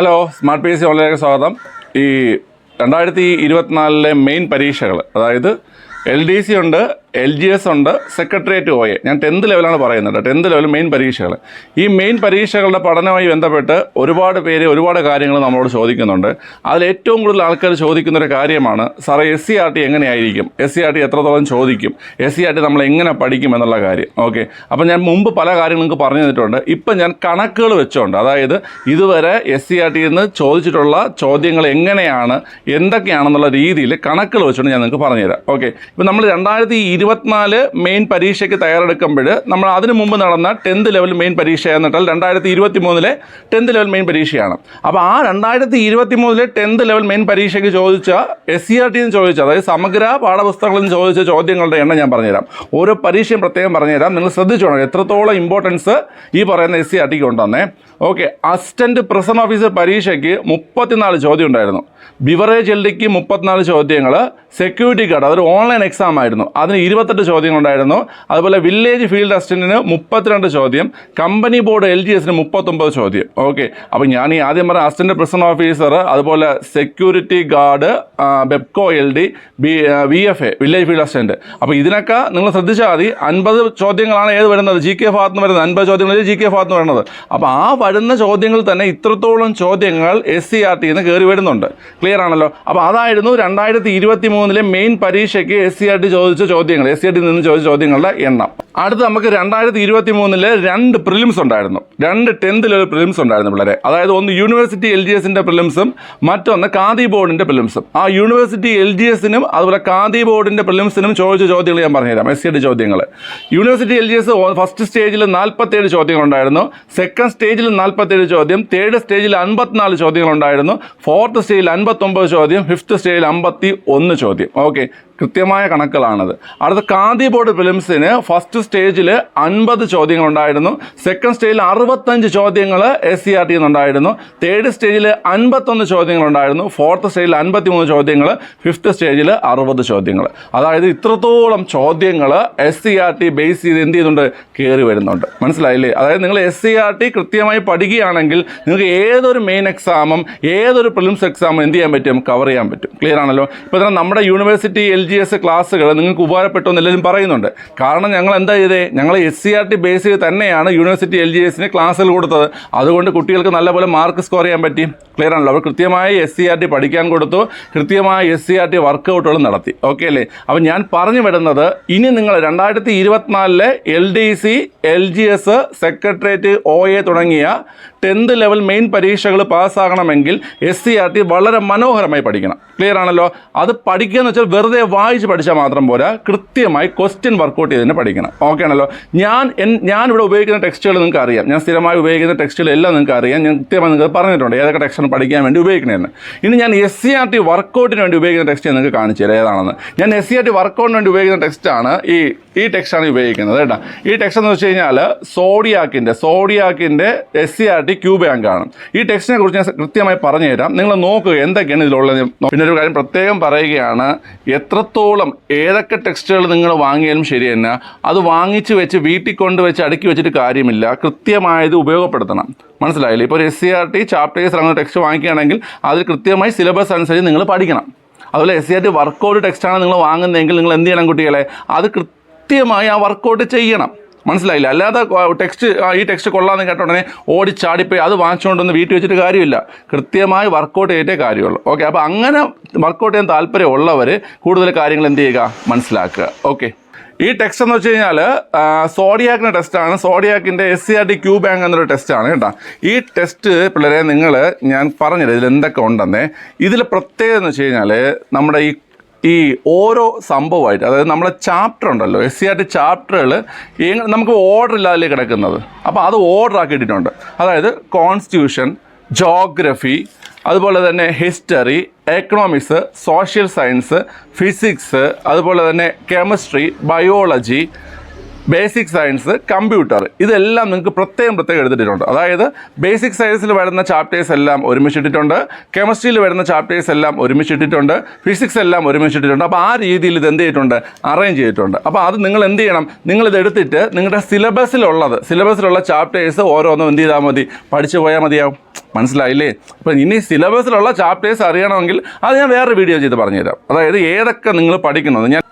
Hello smart P S C ഓൺലൈനിലേക്ക് സ്വാഗതം. ഈ രണ്ടായിരത്തി ഇരുപത്തിനാലിലെ മെയിൻ പരീക്ഷകൾ അതായത് എൽ ഡി സി ഉണ്ട് എൽ ജി എസ് ഉണ്ട് സെക്രട്ടേറിയറ്റ് ഒ എ ഞാൻ ടെൻത്ത് ലെവലാണ് പറയുന്നത് ടെൻത്ത് ലെവൽ മെയിൻ പരീക്ഷകൾ ഈ മെയിൻ പരീക്ഷകളുടെ പഠനവുമായി ബന്ധപ്പെട്ട് ഒരുപാട് പേര് ഒരുപാട് കാര്യങ്ങൾ നമ്മളോട് ചോദിക്കുന്നുണ്ട്. അതിൽ ഏറ്റവും കൂടുതൽ ആൾക്കാർ ചോദിക്കുന്ന ഒരു കാര്യമാണ് സാറേ എസ് സി ആർ ടി എങ്ങനെയായിരിക്കും? എസ് സി ആർ ടി എത്രത്തോളം ചോദിക്കും? എസ് സി ആർ ടി നമ്മൾ എങ്ങനെ പഠിക്കും? എന്നുള്ള കാര്യം. ഓക്കെ അപ്പം ഞാൻ മുമ്പ് പല കാര്യങ്ങളും നിങ്ങൾക്ക് പറഞ്ഞു തന്നിട്ടുണ്ട്. ഇപ്പം ഞാൻ കണക്കുകൾ വെച്ചുകൊണ്ട് അതായത് ഇതുവരെ എസ് സി ആർ ടിയിൽ നിന്ന് ചോദിച്ചിട്ടുള്ള ചോദ്യങ്ങൾ എങ്ങനെയാണ് എന്തൊക്കെയാണെന്നുള്ള രീതിയിൽ കണക്കുകൾ വെച്ചുകൊണ്ട് ഞാൻ നിങ്ങൾക്ക് പറഞ്ഞുതരാം. ഓക്കെ ഇപ്പം നമ്മൾ രണ്ടായിരത്തി ഇരുപത്തിനാല് മെയിൻ പരീക്ഷയ്ക്ക് തയ്യാറെടുക്കുമ്പോൾ നമ്മൾ അതിനു മുമ്പ് നടന്ന ടെൻത്ത് ലെവൽ മെയിൻ പരീക്ഷ എന്നിട്ടാൽ രണ്ടായിരത്തി ഇരുപത്തി മൂന്നിലെ ടെൻത്ത് ലെവൽ മെയിൻ പരീക്ഷയാണ്. അപ്പോൾ ആ രണ്ടായിരത്തി ഇരുപത്തി മൂന്നിലെ ടെൻത്ത് ലെവൽ മെയിൻ പരീക്ഷയ്ക്ക് ചോദിച്ച എസ് സി ആർ ടി എന്ന് ചോദിച്ച അതായത് സമഗ്ര പാഠപുസ്തകങ്ങളിൽ നിന്ന് ചോദിച്ച ചോദ്യങ്ങളുടെ എണ്ണം ഞാൻ പറഞ്ഞുതരാം. ഓരോ പരീക്ഷയും പ്രത്യേകം പറഞ്ഞുതരാം. നിങ്ങൾ ശ്രദ്ധിച്ചോണം എത്രത്തോളം ഇമ്പോർട്ടൻസ് ഈ പറയുന്ന എസ് സി ആർ ടിക്ക് ഉണ്ടെന്നേ. ഓക്കെ അസിസ്റ്റന്റ് പ്രസന്റ് ഓഫീസർ പരീക്ഷയ്ക്ക് മുപ്പത്തിനാല് ചോദ്യം ഉണ്ടായിരുന്നു. ബിവറേജ് എൽ ഡിക്ക് മുപ്പത്തിനാല് ചോദ്യങ്ങൾ. സെക്യൂരിറ്റി ഗാർഡ് അതൊരു ഓൺലൈൻ എക്സാം ആയിരുന്നു. അതിന് ഇരുപത്തെട്ട് ചോദ്യങ്ങളുണ്ടായിരുന്നു. അതുപോലെ വില്ലേജ് ഫീൽഡ് അസിസ്റ്റന്റിന് മുപ്പത്തിരണ്ട് ചോദ്യം കമ്പനി ബോർഡ് എൽ ജി എസിന് മുപ്പത്തൊമ്പത് ചോദ്യം. ഓക്കെ അപ്പോൾ ഞാൻ ഈ ആദ്യം പറഞ്ഞ അസിസ്റ്റന്റ് പ്രസിഡന്റ് ഓഫീസർ അതുപോലെ security guard Bevco L D B V F A village field assistant അപ്പോൾ ഇതിനൊക്കെ നിങ്ങൾ ശ്രദ്ധിച്ചാൽ മതി. അൻപത് ചോദ്യങ്ങളാണ് ഏത് വരുന്നത്? ജി കെ ഭാഗത്ത് നിന്ന് വരുന്നത്. അൻപത് ചോദ്യങ്ങൾ ജി കെ ഭാഗത്ത് നിന്ന് വരുന്നത്. അപ്പോൾ ആ വരുന്ന ചോദ്യങ്ങൾ തന്നെ ഇത്രത്തോളം ചോദ്യങ്ങൾ എസ് സി ആർ ടിന്ന് കയറി വരുന്നുണ്ട്. ക്ലിയർ ആണല്ലോ? അപ്പോൾ അതായിരുന്നു രണ്ടായിരത്തി ഇരുപത്തി മൂന്നിലെ മെയിൻ പരീക്ഷയ്ക്ക് എസ് സി ആർ ടി ചോദിച്ച ചോദ്യങ്ങൾ. എസ് സി ആർ ടി നിന്ന് ചോദിച്ച ചോദ്യങ്ങളുടെ എണ്ണം. അടുത്ത് നമുക്ക് രണ്ടായിരത്തി ഇരുപത്തി മൂന്നിൽ രണ്ട് പ്രിലിംസ് ഉണ്ടായിരുന്നു. രണ്ട് ടെൻത്ത് ലെവൽ പ്രിലിംസ് ഉണ്ടായിരുന്നു പിള്ളേരെ. അതായത് ഒന്ന് യൂണിവേഴ്സിറ്റി എൽ ജി എസിന്റെ പ്രിലിംസും മറ്റൊന്ന് കാതി ബോർഡിന്റെ പ്രിലിംസും. ആ യൂണിവേഴ്സിറ്റി എൽ ജി എസിനും അതുപോലെ കാതി ബോർഡിന്റെ പ്രിലിംസിനും ചോദിച്ച ചോദ്യങ്ങൾ ഞാൻ പറഞ്ഞുതരാം. എസ് സി ടി ചോദ്യങ്ങൾ. University L G S first സ്റ്റേജിൽ നാൽപ്പത്തേഴ് ചോദ്യങ്ങൾ ഉണ്ടായിരുന്നു. സെക്കൻഡ് സ്റ്റേജിൽ നാൽപ്പത്തേഴ് ചോദ്യം. തേർഡ് സ്റ്റേജിൽ അൻപത്തിനാല് ചോദ്യങ്ങൾ ഉണ്ടായിരുന്നു. ഫോർത്ത് സ്റ്റേജിൽ അൻപത്തൊമ്പത് ചോദ്യം. ഫിഫ്ത്ത് സ്റ്റേജിൽ അമ്പത്തി ഒന്ന് ചോദ്യം. ഓക്കെ കൃത്യമായ കണക്കുകളാണത്. അടുത്ത കാന്തി ബോർഡ് ഫിലിംസിന് ഫസ്റ്റ് സ്റ്റേജിൽ അൻപത് ചോദ്യങ്ങൾ ഉണ്ടായിരുന്നു സെക്കൻഡ് സ്റ്റേജിൽ അറുപത്തഞ്ച് ചോദ്യങ്ങൾ എസ് സി ആർ ടി നിന്നുണ്ടായിരുന്നു തേർഡ് സ്റ്റേജിൽ അൻപത്തൊന്ന് ചോദ്യങ്ങൾ ഉണ്ടായിരുന്നു ഫോർത്ത് സ്റ്റേജിൽ അൻപത്തി മൂന്ന് ചോദ്യങ്ങൾ ഫിഫ്ത്ത് സ്റ്റേജിൽ അറുപത് ചോദ്യങ്ങൾ അതായത് ഇത്രത്തോളം ചോദ്യങ്ങൾ S C R T base ചെയ്ത് എന്ത് ചെയ്യുന്നുണ്ട്? കയറി വരുന്നുണ്ട്. മനസ്സിലായില്ലേ? അതായത് നിങ്ങൾ എസ് സി ആർ ടി കൃത്യമായി പഠിക്കുകയാണെങ്കിൽ നിങ്ങൾക്ക് ഏതൊരു മെയിൻ എക്സാമും ഏതൊരു പ്രിലിംസ് എക്സാമും എന്ത് ചെയ്യാൻ പറ്റും? കവർ ചെയ്യാൻ പറ്റും. ക്ലിയർ ആണല്ലോ? ഇപ്പോൾ തന്നെ നമ്മുടെ യൂണിവേഴ്സിറ്റി എൽ ജി എസ് ക്ലാസ്സുകൾ നിങ്ങൾക്ക് ഉപകാരപ്പെട്ടു എന്ന് എല്ലാവരും പറയുന്നുണ്ട്. കാരണം ഞങ്ങൾ എന്താ ചെയ്തേ? ഞങ്ങൾ S C R T base ചെയ്ത് തന്നെയാണ് യൂണിവേഴ്സിറ്റി എൽ ജി എസിന് ക്ലാസ്സുകൾ കൊടുത്തത്. അതുകൊണ്ട് കുട്ടികൾക്ക് നല്ലപോലെ മാർക്ക് സ്കോർ ചെയ്യാൻ പറ്റി. ക്ലിയർ ആണല്ലോ? അവർ കൃത്യമായി എസ് സി ആർ ടി പഠിക്കാൻ കൊടുത്തു. കൃത്യമായി എസ് സി ആർ ടി വർക്കൗട്ടുകൾ നടത്തി. ഓക്കെ അല്ലേ? അപ്പം ഞാൻ പറഞ്ഞു വരുന്നത് ഇനി നിങ്ങൾ രണ്ടായിരത്തി ഇരുപത്തിനാലിലെ L D C L G S secretariat O A തുടങ്ങിയ ടെൻത്ത് ലെവൽ മെയിൻ പരീക്ഷകൾ പാസ്സാകണമെങ്കിൽ എസ് സി ആർ ടി വളരെ മനോഹരമായി പഠിക്കണം. ക്ലിയർ ആണല്ലോ? അത് പഠിക്കുക എന്ന് വെച്ചാൽ വെറുതെ വായിച്ച് പഠിച്ചാൽ മാത്രം പോരാ. കൃത്യമായി ക്വസ്റ്റ്യൻ വർക്കൗട്ട് ചെയ്ത് തന്നെ പഠിക്കണം. ഓക്കെ ആണല്ലോ? ഞാൻ ഞാൻ ഇവിടെ ഉപയോഗിക്കുന്ന ടെക്സ്റ്റുകൾ നിങ്ങൾക്ക് അറിയാം. ഞാൻ സ്ഥിരമായി ഉപയോഗിക്കുന്ന ടെക്സ്റ്റുകൾ എല്ലാം നിങ്ങൾക്ക് അറിയാം. ഞാൻ കൃത്യമായി നിങ്ങൾക്ക് പറഞ്ഞിട്ടുണ്ട്. ഏതൊക്കെ ടെക്സ്റ്റാണ് പഠിക്കാൻ വേണ്ടി ഉപയോഗിക്കണമെന്ന് ഇനി ഞാൻ എസ് സി ആർ ടി വർക്കൗട്ടിന് വേണ്ടി ഉപയോഗിക്കുന്ന ടെക്സ്റ്റ് നിങ്ങൾക്ക് കാണിച്ചു തരാം. ഏതാണെന്ന്? ഞാൻ എസ് സി ആർ ടി വർക്കൗട്ടിന് വേണ്ടി ഉപയോഗിക്കുന്ന ടെക്സ്റ്റാണ് ഈ ഈ ടെക്സ്റ്റാണ് ഉപയോഗിക്കുന്നത് കേട്ടോ. ഈ ടെക്സ്റ്റ് എന്ന് വെച്ച് കഴിഞ്ഞാൽ സോഡിയാക്കിന്റെ സോഡിയാക്കിന്റെ S C R T Q bank ആണ്. ഈ ടെക്സ്റ്റിനെ കുറിച്ച് ഞാൻ കൃത്യമായി പറഞ്ഞുതരാം. നിങ്ങൾ നോക്കുക എന്തൊക്കെയാണ് ഇതിലുള്ളത്. പിന്നെ ഒരു കാര്യം പ്രത്യേകം പറയുകയാണ് എത്രത്തോളം ഏതൊക്കെ ടെക്സ്റ്റുകൾ നിങ്ങൾ വാങ്ങിയാലും ശരി തന്നെ അത് വാങ്ങിച്ച് വെച്ച് വീട്ടിൽ കൊണ്ട് വെച്ച് അടുക്കി വെച്ചിട്ട് കാര്യമില്ല. കൃത്യമായത് ഉപയോഗപ്പെടുത്തണം. മനസ്സിലായില്ലേ? ഇപ്പോൾ ഒരു S C R T chapters അങ്ങനെ ടെക്സ്റ്റ് വാങ്ങിക്കുകയാണെങ്കിൽ അതിൽ കൃത്യമായി സിലബസ് അനുസരിച്ച് നിങ്ങൾ പഠിക്കണം. അതുപോലെ S C R T workout ടെക്സ്റ്റാണ് നിങ്ങൾ വാങ്ങുന്നതെങ്കിൽ നിങ്ങൾ എന്ത് ചെയ്യണം കുട്ടികളെ? അത് കൃത്യമായി ആ വർക്കൗട്ട് ചെയ്യണം. മനസ്സിലായില്ല. അല്ലാതെ ടെക്സ്റ്റ് ഈ ടെക്സ്റ്റ് കൊള്ളാമെന്ന് കേട്ട ഉടനെ ഓടിച്ചാടിപ്പോയി അത് വാങ്ങിച്ചുകൊണ്ടൊന്ന് വീട്ടിൽ വെച്ചിട്ട് കാര്യമില്ല. കൃത്യമായി വർക്കൗട്ട് ചെയ്തിട്ടേ കാര്യമുള്ളൂ. ഓക്കെ അപ്പോൾ അങ്ങനെ വർക്കൗട്ട് ചെയ്യാൻ താല്പര്യമുള്ളവർ കൂടുതൽ കാര്യങ്ങൾ എന്ത് ചെയ്യുക? മനസ്സിലാക്കുക. ഓക്കെ ഈ ടെക്സ്റ്റ് എന്ന് വെച്ച് കഴിഞ്ഞാൽ സോഡിയാക്കിന്റെ ടെസ്റ്റാണ് സോഡിയാക്കിന്റെ S C R T Q bank എന്നൊരു ടെസ്റ്റാണ് കേട്ടോ. ഈ ടെസ്റ്റ് പിള്ളേരെ നിങ്ങൾ ഞാൻ പറഞ്ഞില്ല ഇതിൽ എന്തൊക്കെ ഉണ്ടെന്നേ? ഇതിൽ പ്രത്യേകത എന്ന് വെച്ച് കഴിഞ്ഞാൽ നമ്മുടെ ഈ ഈ ഓരോ സംഭവമായിട്ട് അതായത് നമ്മളെ ചാപ്റ്റർ ഉണ്ടല്ലോ എസ് സി ആർ ടി ചാപ്റ്ററുകൾ നമുക്ക് ഓർഡർ ഇല്ലാതെ കിടക്കുന്നത്. അപ്പോൾ അത് ഓർഡർ ആക്കിയിട്ടുണ്ട് അതായത് കോൺസ്റ്റിറ്റ്യൂഷൻ ജോഗ്രഫി അതുപോലെ തന്നെ history economics social science physics അതുപോലെ തന്നെ chemistry biology basic science computer ഇതെല്ലാം നിങ്ങൾക്ക് പ്രത്യേകം പ്രത്യേകം എടുത്തിട്ടുണ്ട് അതായത് ബേസിക് സയൻസിൽ വരുന്ന ചാപ്റ്റേഴ്സ് എല്ലാം ഒരുമിച്ചിട്ടിട്ടുണ്ട് കെമിസ്ട്രിയിൽ വരുന്ന ചാപ്റ്റേഴ്സ് എല്ലാം ഒരുമിച്ചിട്ടിട്ടുണ്ട് ഫിസിക്സ് എല്ലാം ഒരുമിച്ചിട്ടിട്ടുണ്ട് അപ്പോൾ ആ രീതിയിൽ ഇത് എന്ത് ചെയ്തിട്ടുണ്ട്? അറേഞ്ച് ചെയ്തിട്ടുണ്ട്. അപ്പോൾ അത് നിങ്ങൾ എന്ത് ചെയ്യണം? നിങ്ങൾ ഇത് എടുത്തിട്ട് നിങ്ങളുടെ സിലബസിലുള്ളത് സിലബസിലുള്ള ചാപ്റ്റേഴ്സ് ഓരോന്നും എന്ത് ചെയ്താൽ മതി? പഠിച്ചു പോയാൽ മതിയാവും. മനസ്സിലായില്ലേ? അപ്പം ഇനി സിലബസിലുള്ള ചാപ്റ്റേഴ്സ് അറിയണമെങ്കിൽ അത് ഞാൻ വേറെ വീഡിയോ ചെയ്ത് പറഞ്ഞുതരാം. അതായത് ഏതൊക്കെ നിങ്ങൾ പഠിക്കുന്നത്? ഞാൻ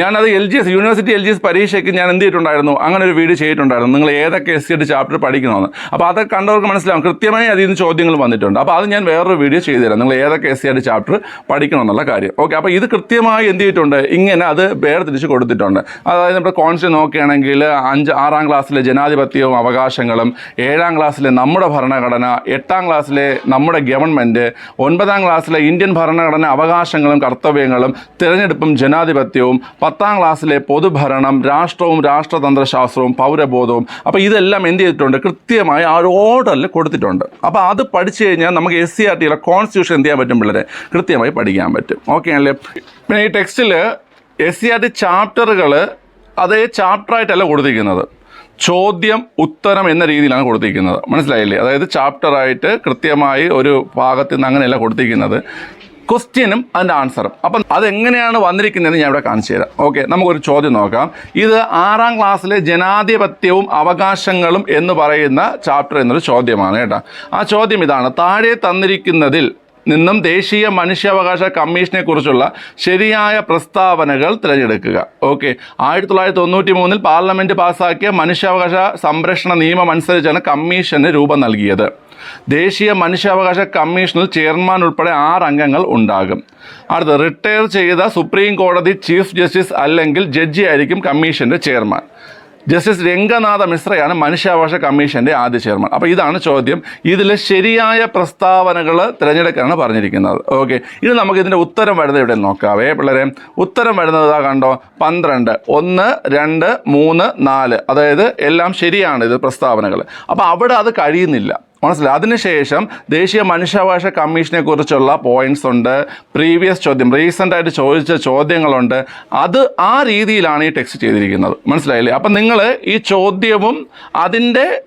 ഞാനത് L G S university L G S പരീക്ഷയ്ക്ക് ഞാൻ എന്ത് ചെയ്തിട്ടുണ്ടായിരുന്നു? അങ്ങനെ ഒരു വീഡിയോ ചെയ്തിട്ടുണ്ടായിരുന്നു. നിങ്ങൾ ഏതൊക്കെ എസ് സിയുടെ ചാപ്റ്റർ പഠിക്കണമെന്ന്. അപ്പോൾ അതൊക്കെ കണ്ടവർക്ക് മനസ്സിലാവും. കൃത്യമായി അതിൽ നിന്ന് ചോദ്യങ്ങൾ വന്നിട്ടുണ്ട്. അപ്പോൾ അത് ഞാൻ വേറൊരു വീഡിയോ ചെയ്തു തരാം നിങ്ങൾ ഏതൊക്കെ എസ് സിയുടെ ചാപ്റ്റർ പഠിക്കണമെന്നുള്ള കാര്യം. ഓക്കെ അപ്പോൾ ഇത് കൃത്യമായി എന്ത് ചെയ്തിട്ടുണ്ട്? ഇങ്ങനെ അത് വേർതിരിച്ച് കൊടുത്തിട്ടുണ്ട്. അതായത് നമ്മുടെ കോൺസ്റ്റ് നോക്കുകയാണെങ്കിൽ അഞ്ച് ആറാം ക്ലാസ്സിലെ ജനാധിപത്യവും അവകാശങ്ങളും ഏഴാം ക്ലാസ്സിലെ നമ്മുടെ ഭരണഘടന എട്ടാം ക്ലാസ്സിലെ നമ്മുടെ ഗവൺമെന്റ് ഒൻപതാം ക്ലാസ്സിലെ ഇന്ത്യൻ ഭരണഘടന അവകാശങ്ങളും കർത്തവ്യങ്ങളും തിരഞ്ഞെടുപ്പും ജനാധിപത്യവും പത്താം ക്ലാസ്സിലെ പൊതുഭരണം രാഷ്ട്രവും രാഷ്ട്രതന്ത്രശാസ്ത്രവും പൗരബോധവും അപ്പോൾ ഇതെല്ലാം എന്ത് ചെയ്തിട്ടുണ്ട്? കൃത്യമായി ആ ഒരു ഓർഡറിൽ കൊടുത്തിട്ടുണ്ട്. അപ്പോൾ അത് പഠിച്ചു കഴിഞ്ഞാൽ നമുക്ക് എസ് സി ആർ ടിയിലെ കോൺസ്റ്റിറ്റ്യൂഷൻ എന്ത് ചെയ്യാൻ പറ്റും പിള്ളേരെ? കൃത്യമായി പഠിക്കാൻ പറ്റും. ഓക്കെ അല്ലേ? പിന്നെ ഈ ടെക്സ്റ്റിൽ എസ് സി ആർ ടി ചാപ്റ്ററുകൾ അതേ ചാപ്റ്ററായിട്ടല്ല കൊടുത്തിരിക്കുന്നത്. ചോദ്യം ഉത്തരം എന്ന രീതിയിലാണ് കൊടുത്തിരിക്കുന്നത്. മനസ്സിലായില്ലേ? അതായത് ചാപ്റ്ററായിട്ട് കൃത്യമായി ഒരു ഭാഗത്ത് നിന്ന് അങ്ങനെയല്ല കൊടുത്തിരിക്കുന്നത്. ക്വസ്റ്റ്യനും അതിന്റെ ആൻസറും അപ്പം അതെങ്ങനെയാണ് വന്നിരിക്കുന്നതെന്ന് ഞാൻ ഇവിടെ കാണിച്ചു തരാം. ഓക്കെ നമുക്കൊരു ചോദ്യം നോക്കാം. ഇത് ആറാം ക്ലാസ്സിലെ ജനാധിപത്യവും അവകാശങ്ങളും എന്ന് പറയുന്ന ചാപ്റ്റർ എന്നൊരു ചോദ്യമാണ് കേട്ടോ. ആ ചോദ്യം ഇതാണ്. താഴെ തന്നിരിക്കുന്നതിൽ നിന്നും ദേശീയ മനുഷ്യാവകാശ കമ്മീഷനെ കുറിച്ചുള്ള ശരിയായ പ്രസ്താവനകൾ തിരഞ്ഞെടുക്കുക. ഓക്കെ ആയിരത്തി തൊള്ളായിരത്തി തൊണ്ണൂറ്റി മൂന്നിൽ പാർലമെന്റ് പാസ്സാക്കിയ മനുഷ്യാവകാശ സംരക്ഷണ നിയമം അനുസരിച്ചാണ് കമ്മീഷന് രൂപം നൽകിയത്. ദേശീയ മനുഷ്യാവകാശ കമ്മീഷനിൽ ചെയർമാൻ ഉൾപ്പെടെ ആറ് അംഗങ്ങൾ ഉണ്ടാകും. അടുത്ത റിട്ടയർ ചെയ്ത സുപ്രീം കോടതി ചീഫ് ജസ്റ്റിസ് അല്ലെങ്കിൽ ജഡ്ജി ആയിരിക്കും കമ്മീഷന്റെ ചെയർമാൻ. ജസ്റ്റിസ് രംഗനാഥ മിശ്രയാണ് മനുഷ്യാവകാശ കമ്മീഷന്റെ ആദ്യ ചെയർമാൻ. അപ്പോൾ ഇതാണ് ചോദ്യം. ഇതിൽ ശരിയായ പ്രസ്താവനകൾ തിരഞ്ഞെടുക്കാനാണ് പറഞ്ഞിരിക്കുന്നത്. ഓക്കെ. ഇനി നമുക്ക് ഇതിന്റെ ഉത്തരം വരുന്നത് ഇവിടെ നോക്കാവേ പിള്ളേരെ ഉത്തരം വരുന്നത് ഇതാ കണ്ടോ. പന്ത്രണ്ട് ഒന്ന് രണ്ട് മൂന്ന് നാല്. അതായത് എല്ലാം ശരിയാണ് ഇത് പ്രസ്താവനകൾ. അപ്പോൾ അവിടെ അത് കഴിയുന്നില്ല. മനസ്സിലായി. അതിനുശേഷം ദേശീയ മനുഷ്യാവകാശ കമ്മീഷനെ കുറിച്ചുള്ള പോയിന്റ്സ് ഉണ്ട്. പ്രീവിയസ് ചോദ്യം റീസെന്റ് ആയിട്ട് ചോദിച്ച ചോദ്യങ്ങളുണ്ട്. അത് ആ രീതിയിലാണ് ഈ ടെക്സ്റ്റ് ചെയ്തിരിക്കുന്നത്. മനസ്സിലായില്ലേ? അപ്പം നിങ്ങൾ ഈ ചോദ്യവും അതിന്റെ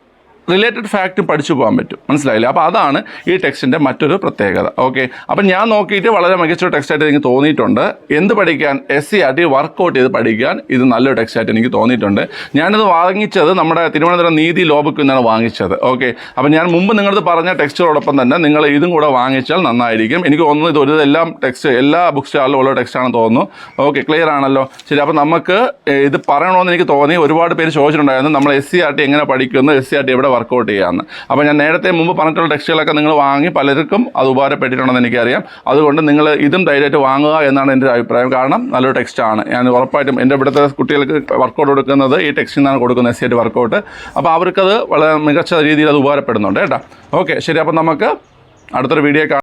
റിലേറ്റഡ് ഫാക്റ്റ് പഠിച്ചു പോകാൻ പറ്റും. മനസ്സിലായില്ലേ? അപ്പോൾ അതാണ് ഈ ടെക്സ്റ്റിന്റെ മറ്റൊരു പ്രത്യേകത. ഓക്കെ? അപ്പം ഞാൻ നോക്കിയിട്ട് വളരെ മികച്ച ടെക്സ്റ്റായിട്ട് എനിക്ക് തോന്നിയിട്ടുണ്ട്. എന്ത് പഠിക്കാൻ? S C R T workout ചെയ്ത് പഠിക്കാൻ ഇത് നല്ലൊരു ടെക്സ്റ്റായിട്ട് എനിക്ക് തോന്നിയിട്ടുണ്ട്. ഞാനിത് വാങ്ങിച്ചത് നമ്മുടെ തിരുവനന്തപുരം നീതി ലോബക്ക് നിന്നാണ് വാങ്ങിച്ചത്. ഓക്കെ? അപ്പം ഞാൻ മുമ്പ് നിങ്ങളത് പറഞ്ഞ ടെക്സ്റ്റുകളോടൊപ്പം തന്നെ നിങ്ങൾ ഇതും കൂടെ വാങ്ങിച്ചാൽ നന്നായിരിക്കും. എനിക്ക് തോന്നുന്നു ഇത് ഒരു എല്ലാം ടെക്സ്റ്റ് എല്ലാ ബുക്ക് സ്റ്റാളിലും ഉള്ള ടെക്സ്റ്റാണെന്ന് തോന്നുന്നു. ഓക്കെ? ക്ലിയർ ആണല്ലോ? ശരി അപ്പം നമുക്ക് ഇത് പറയണമെന്ന് എനിക്ക് തോന്നി. ഒരുപാട് പേര് ചോദിച്ചിട്ടുണ്ടായിരുന്നു. നമ്മൾ എസ് സി ആർ ടി എങ്ങനെ പഠിക്കുന്നു? എസ് സി ആർ ടി എവിടെ വർക്കൗട്ട് ചെയ്യാമെന്ന് അപ്പോൾ ഞാൻ നേരത്തെ മുമ്പ് പറഞ്ഞിട്ടുള്ള ടെക്സ്റ്റുകളൊക്കെ നിങ്ങൾ വാങ്ങി പലർക്കും അത് ഉപകാരപ്പെട്ടിട്ടുണ്ടെന്ന് എനിക്കറിയാം. അതുകൊണ്ട് നിങ്ങൾ ഇതും ധൈര്യമായിട്ട് വാങ്ങുക എന്നാണ് എന്റെ അഭിപ്രായം. കാരണം നല്ലൊരു ടെക്സ്റ്റാണ് ഞാൻ ഉറപ്പായിട്ടും എന്റെ ഇവിടുത്തെ കുട്ടികൾക്ക് വർക്കൗട്ട് കൊടുക്കുന്നത് ഈ ടെക്സ്റ്റിൽ നിന്നാണ് കൊടുക്കുന്നത് എസ് സി വർക്കൗട്ട് അപ്പോൾ അവർക്കത് വളരെ മികച്ച രീതിയിൽ അത് ഉപകാരപ്പെടുന്നുണ്ട് കേട്ടോ. ഓക്കെ ശരി അപ്പോൾ നമുക്ക് അടുത്തൊരു വീഡിയോ